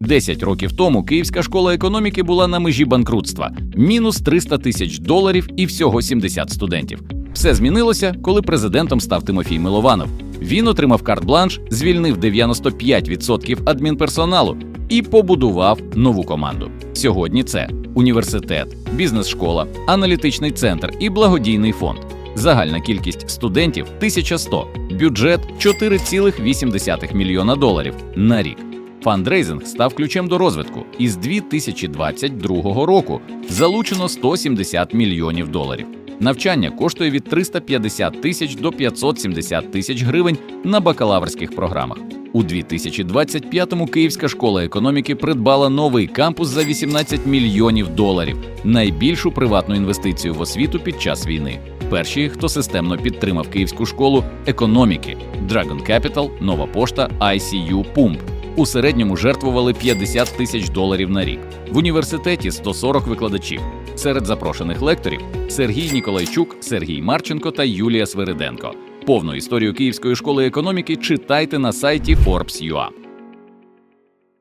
Десять років тому Київська школа економіки була на межі банкрутства, мінус 300 тисяч доларів і всього 70 студентів. Все змінилося, коли президентом став Тимофій Милованов. Він отримав карт-бланш, звільнив 95% адмінперсоналу і побудував нову команду. Сьогодні це університет, бізнес-школа, аналітичний центр і благодійний фонд. Загальна кількість студентів 1100, бюджет 4,8 мільйона доларів на рік. Фандрейзинг став ключем до розвитку. І з 2022 року залучено 170 мільйонів доларів. Навчання коштує від 350 тисяч до 570 тисяч гривень на бакалаврських програмах. У 2025-му Київська школа економіки придбала новий кампус за 18 мільйонів доларів, найбільшу приватну інвестицію в освіту під час війни. Перші, хто системно підтримав Київську школу економіки Dragon Capital, Нова Пошта, ICU Pump. У середньому жертвували 50 тисяч доларів на рік. В університеті 140 викладачів. Серед запрошених лекторів Сергій Ніколайчук, Сергій Марченко та Юлія Свириденко. Повну історію Київської школи економіки читайте на сайті Forbes.ua.